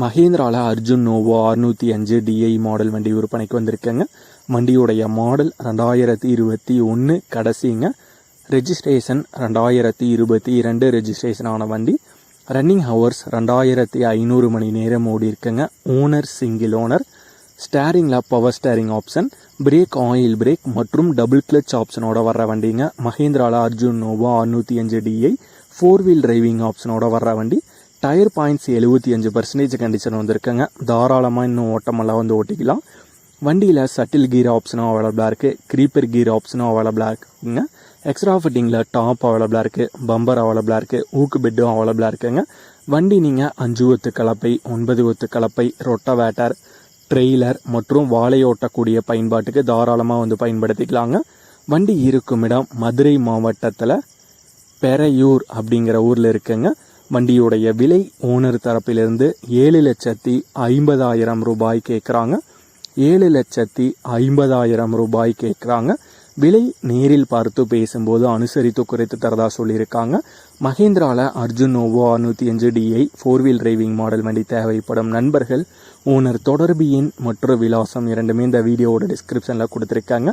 மஹேந்திரால Arjun Novo அறுநூற்றி அஞ்சு DI model வண்டி விற்பனைக்கு வந்திருக்கேங்க. வண்டியுடைய மாடல் ரெண்டாயிரத்தி இருபத்தி ஒன்று கடைசிங்க. ரெஜிஸ்ட்ரேஷன் ரெண்டாயிரத்தி இருபத்தி இரண்டு ரெஜிஸ்ட்ரேஷன் ஆன வண்டி. ரன்னிங் ஹவர்ஸ் ரெண்டாயிரத்தி ஐநூறு மணி நேரம் ஓடி இருக்குங்க owner single owner ஸ்டேரிங்கில் power steering option brake oil brake மற்றும் டபுள் கிளச் ஆப்ஷனோட வர்ற வண்டிங்க. மஹேந்திராவில் அர்ஜுன் நோவா அறுநூற்றி அஞ்சு டிஐ ஃபோர் வீல் டிரைவிங் ஆப்ஷனோட வர்ற வண்டி. டயர் பாயிண்ட்ஸ் எழுபத்தி அஞ்சு பர்சன்டேஜ் கண்டிஷன் வந்திருக்குங்க. தாராளமாக இன்னும் ஓட்டமெல்லாம் வந்து ஓட்டிக்கலாம். வண்டியில் சட்டில் கீர் ஆப்ஷனும் அவைலபிளாக இருக்குது க்ரீப்பர் கீர் ஆப்ஷனும் அவைலபிளாக இருக்குங்க. எக்ஸ்ட்ரா ஃபிட்டிங்கில் டாப் அவைலபிளாக இருக்குது பம்பர் அவைலபிளாக இருக்குது ஊக்கு பெட்டும் அவைலபிளாக இருக்குங்க. வண்டி நீங்கள் அஞ்சு ஒத்து கலப்பை ஒன்பது ஒத்து கலப்பை ரொட்டவேட்டர் ட்ரெய்லர் மற்றும் வாழை ஓட்டக்கூடிய பயன்பாட்டுக்கு தாராளமாக வந்து பயன்படுத்திக்கலாங்க. வண்டி இருக்கும் இடம் மதுரை மாவட்டத்தில் பெரையூர் அப்படிங்கிற ஊரில் இருக்குங்க. வண்டியுடைய விலை ஓனர் தரப்பிலிருந்து ஏழு லட்சத்தி ஐம்பதாயிரம் ரூபாய் கேட்குறாங்க. ஏழு லட்சத்தி ஐம்பதாயிரம் ரூபாய் கேட்குறாங்க. விலை நேரில் பார்த்து பேசும்போது அனுசரித்து குறைத்து தரதா சொல்லியிருக்காங்க. மகேந்திராவில் அர்ஜுன் நோவோ அறுநூற்றி அஞ்சு DI four wheel driving model வண்டி தேவைப்படும் நண்பர்கள். ஓனர் தொடர்பு எண் மற்றும் விலாசம் இரண்டுமே இந்த வீடியோவோட டிஸ்கிரிப்ஷனில் கொடுத்துருக்காங்க.